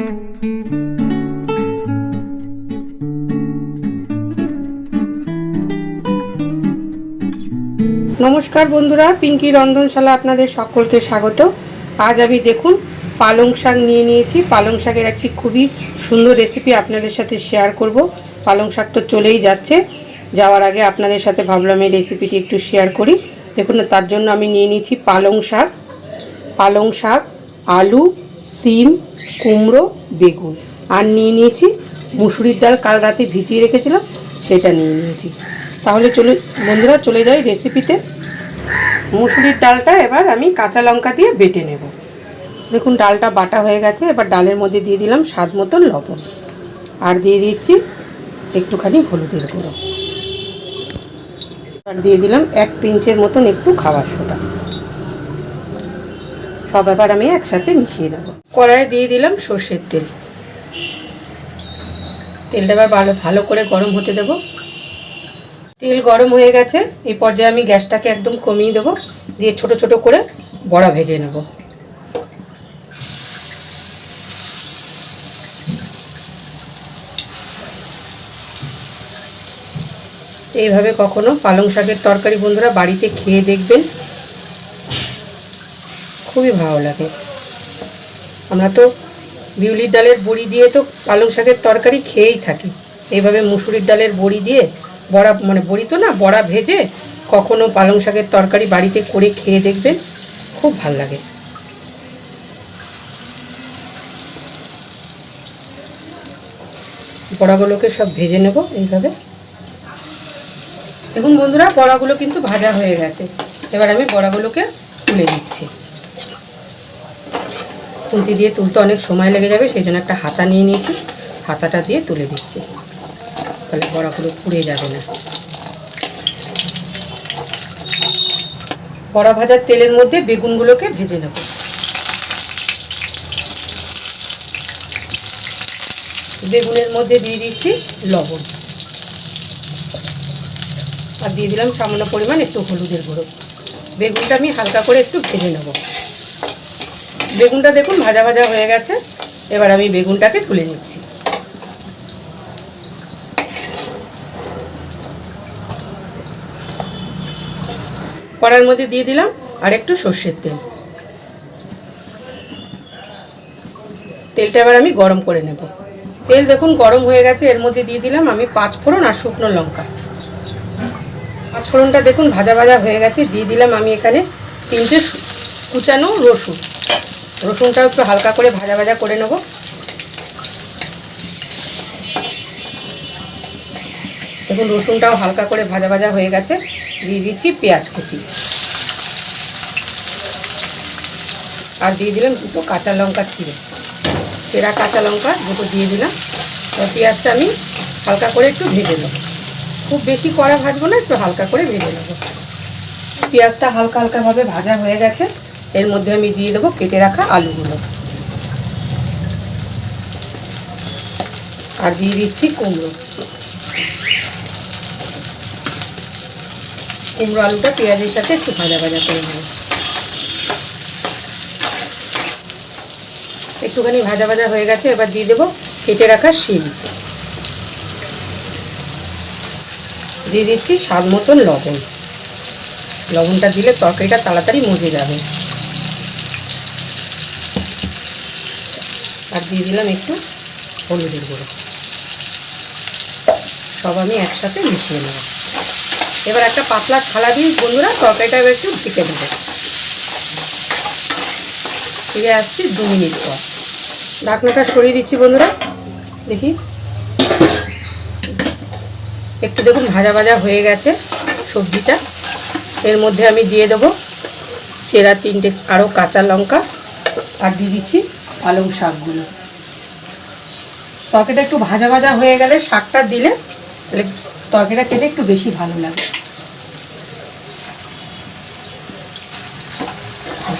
নমস্কার বন্ধুরা পিঙ্কি রন্ধনশালা আপনাদের সকলকে স্বাগত। আজ আমি দেখুন পালং শাক নিয়ে নিয়েছি। পালং শাকের একটি খুবই সুন্দর রেসিপি আপনাদের সাথে শেয়ার করব। পালং শাক তো চলেই যাচ্ছে। যাওয়ার আগে আপনাদের সাথে ভাবলাম এই রেসিপিটি একটু শেয়ার করি। দেখুন না, তার জন্য আমি নিয়ে নিয়েছি পালং শাক। পালং শাক আলু সিম কুমড়ো, বেগুন। আর নিয়ে নিয়েছি মুসুরির ডাল, কাল রাতে ভিজিয়ে রেখেছিলাম, সেটা নিয়ে নিয়েছি। তাহলে চলে বন্ধুরা, চলে যাই রেসিপিতে মুসুরির ডালটা এবার আমি কাঁচা লঙ্কা দিয়ে বেটে নেব। দেখুন, ডালটা বাটা হয়ে গেছে, এবার ডালের মধ্যে দিয়ে দিলাম স্বাদ মতন লবণ। আর দিয়ে দিচ্ছি একটুখানি হলুদের গুঁড়ো। আর দিয়ে দিলাম এক পিঞ্চের মতন একটু খাবার সোডা। সব ব্যাপার আমি একসাথে মিশিয়ে নেব। কড়াইয়ে দিয়ে দিলাম সর্ষের তেল। তেলটা এবার ভালো ভালো করে গরম হতে দেবো। তেল গরম হয়ে গেছে এই পর্যায়ে আমি গ্যাসটাকে একদম কমিয়ে দেবো, দিয়ে ছোট ছোট করে বড়া ভেজে নেব। এইভাবে কখনো পালং শাকের তরকারি বন্ধুরা বাড়িতে খেয়ে দেখবেন। খুবই ভালো লাগে। আমরা তো বিউলির ডালের বড়ি দিয়ে তো পালং শাকের তরকারি খেয়েই থাকি। এইভাবে মুসুরির ডালের বড়ি দিয়ে বড়া মানে বড়ি তো না, বড়া ভেজে কখনো পালং শাকের তরকারি বাড়িতে করে খেয়ে দেখবেন, খুব ভালো লাগে। বড়াগুলোকে সব ভেজে নেব এইভাবে। দেখুন বন্ধুরা, বড়াগুলো কিন্তু ভাজা হয়ে গেছে। এবার আমি বড়াগুলোকে তুলে দিচ্ছি খুন্তি দিয়ে তুলতে অনেক সময় লেগে যাবে, সেই জন্য একটা হাতা নিয়ে নিয়েছি। হাতাটা দিয়ে তুলে দিচ্ছি। তাহলে বড়াগুলো পুড়ে যাবে না। বড়া ভাজার তেলের মধ্যে বেগুনগুলোকে ভেজে নেব। বেগুনের মধ্যে দিয়ে দিচ্ছি লবণ। আর দিয়ে দিলাম সামান্য পরিমাণ একটু হলুদের গুঁড়ো। বেগুনটা আমি হালকা করে একটু ভেজে নেব। বেগুনটা দেখুন, ভাজা ভাজা হয়ে গেছে। এবার আমি বেগুনটাকে তুলে নিচ্ছি। কড়ার মধ্যে দিয়ে দিলাম আর একটু সর্ষের তেল। তেলটা এবার আমি গরম করে নেব। তেল দেখুন গরম হয়ে গেছে, এর মধ্যে দিয়ে দিলাম আমি পাঁচ ফোড়ন আর শুকনো লঙ্কা। পাঁচ ফোড়নটা দেখুন ভাজা ভাজা হয়ে গেছে, দিয়ে দিলাম আমি এখানে তিনটে কুচানো রসুন। রসুনটাও একটু হালকা করে ভাজা ভাজা করে নেব। দেখুন, রসুনটাও হালকা করে ভাজা ভাজা হয়ে গেছে। দিয়ে দিচ্ছি পেঁয়াজ কুচি। আর দিয়ে দিলাম দুটো কাঁচা লঙ্কা ছিঁড়ে চেরা কাঁচা লঙ্কা দুটো দিয়ে দিলাম। এবার পেঁয়াজটা আমি হালকা করে একটু ভেজে নেব। খুব বেশি কড়া ভাজবো না, একটু হালকা করে ভেজে নেব। পেঁয়াজটা হালকা হালকাভাবে ভাজা হয়ে গেছে। এর মধ্যে আমি দিয়ে দেবো কেটে রাখা আলুগুলো। আর দিয়ে দিচ্ছি কুমড়ো। কুমড়ো আলুটা পেঁয়াজের সাথে একটু ভাজা ভাজা করে নেব। একটুখানি ভাজা ভাজা হয়ে গেছে, এবার দিয়ে দেবো কেটে রাখা শিম। দিয়ে দিচ্ছি স্বাদ মতন লবণ। লবণটা দিলে তরকারিটা তাড়াতাড়ি মজে যাবে। আর দিয়ে দিলাম একটু হলুদের গুঁড়ো। সব আমি একসাথে মিশিয়ে নেব। এবার একটা পাতলা থালা দিয়ে বন্ধুরা তরকারিটা একটু ঢেকে দেবো ফিরে আসছি দু মিনিট পর। ঢাকনাটা সরিয়ে দিচ্ছি বন্ধুরা। দেখি। একটু দেখুন ভাজা ভাজা হয়ে গেছে সবজিটা। এর মধ্যে আমি দিয়ে দেবো চেরা তিনটে আরও কাঁচা লঙ্কা। আর দিয়ে দিচ্ছি পালং শাকগুলো। তরকারিটা একটু ভাজা ভাজা হয়ে গেলে শাকটা দিলে তাহলে তরকারিটা খেতে একটু বেশি ভালো লাগে।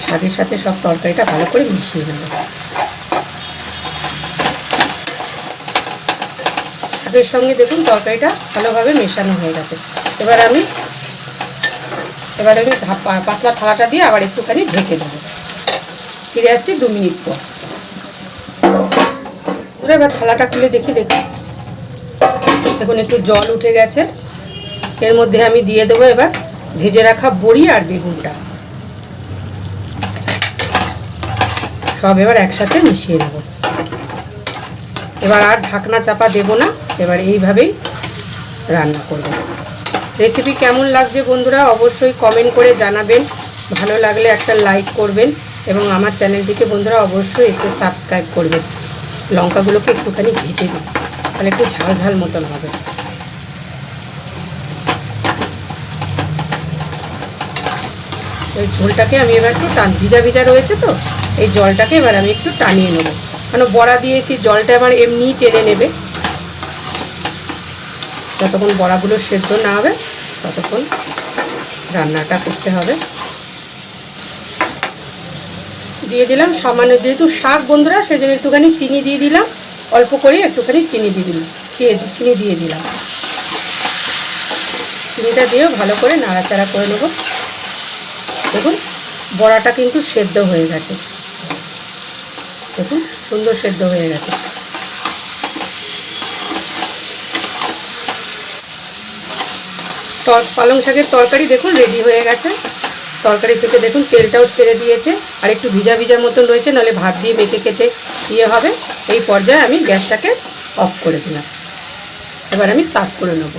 শাকের সাথে সব তরকারিটা ভালো করে মিশিয়ে নেব। শাকের সঙ্গে দেখুন তরকারিটা ভালোভাবে মেশানো হয়ে গেছে। এবার আমি এবার আমি পাতলা থালাটা দিয়ে আবার একটুখানি ঢেকে দেবো। ফিরে আসছি দু মিনিট পর। বন্ধুরা এবার থালাটা খুলে দেখি দেখি। এখন একটু জল উঠে গেছে। এর মধ্যে আমি দিয়ে দেবো এবার ভেজে রাখা বড়ি আর বেগুনটা। সব এবার একসাথে মিশিয়ে নেব। এবার আর ঢাকনা চাপা দেব না, এবার এইভাবেই রান্না করব। রেসিপি কেমন লাগছে বন্ধুরা, অবশ্যই কমেন্ট করে জানাবেন। ভালো লাগলে একটা লাইক করবেন এবং আমার চ্যানেলটিকে বন্ধুরা অবশ্যই একটু সাবস্ক্রাইব করবেন। লঙ্কাগুলোকে একটুখানি ভেজে দিন তাহলে একটু ঝাল ঝাল মতন হবে। ওই ঝোলটাকে আমি এবার একটু টান ভিজা ভিজা রয়েছে তো, এই জলটাকে এবার আমি একটু টানিয়ে নেব। কেন বড়া দিয়েছি, জলটা এবার এমনিই টেনে নেবে। যতক্ষণ বড়াগুলো সেদ্ধ না হবে, ততক্ষণ রান্নাটা করতে হবে। দিয়ে দিলাম। সামান্য যেহেতু শাক বন্ধুরা, সেজন্য একটুখানি চিনি দিয়ে দিলাম। অল্প করে একটুখানি চিনি দিয়ে দিলাম। চিনি দিয়ে দিলাম। চিনিটা দিয়েও ভালো করে নাড়াচাড়া করে নেব। দেখুন, বড়াটা কিন্তু সেদ্ধ হয়ে গেছে। দেখুন, সুন্দর সেদ্ধ হয়ে গেছে। তর পালং শাকের তরকারি দেখুন রেডি হয়ে গেছে। তরকারি থেকে দেখুন তেলটাও ছেড়ে দিয়েছে, আর একটু ভিজা ভিজা মতন রয়েছে, নাহলে ভাত দিয়ে মেখে খেতে ইয়ে হবে। এই পর্যায়ে আমি গ্যাসটাকে অফ করে দিলাম। এবার আমি সার্ভ করে নেব।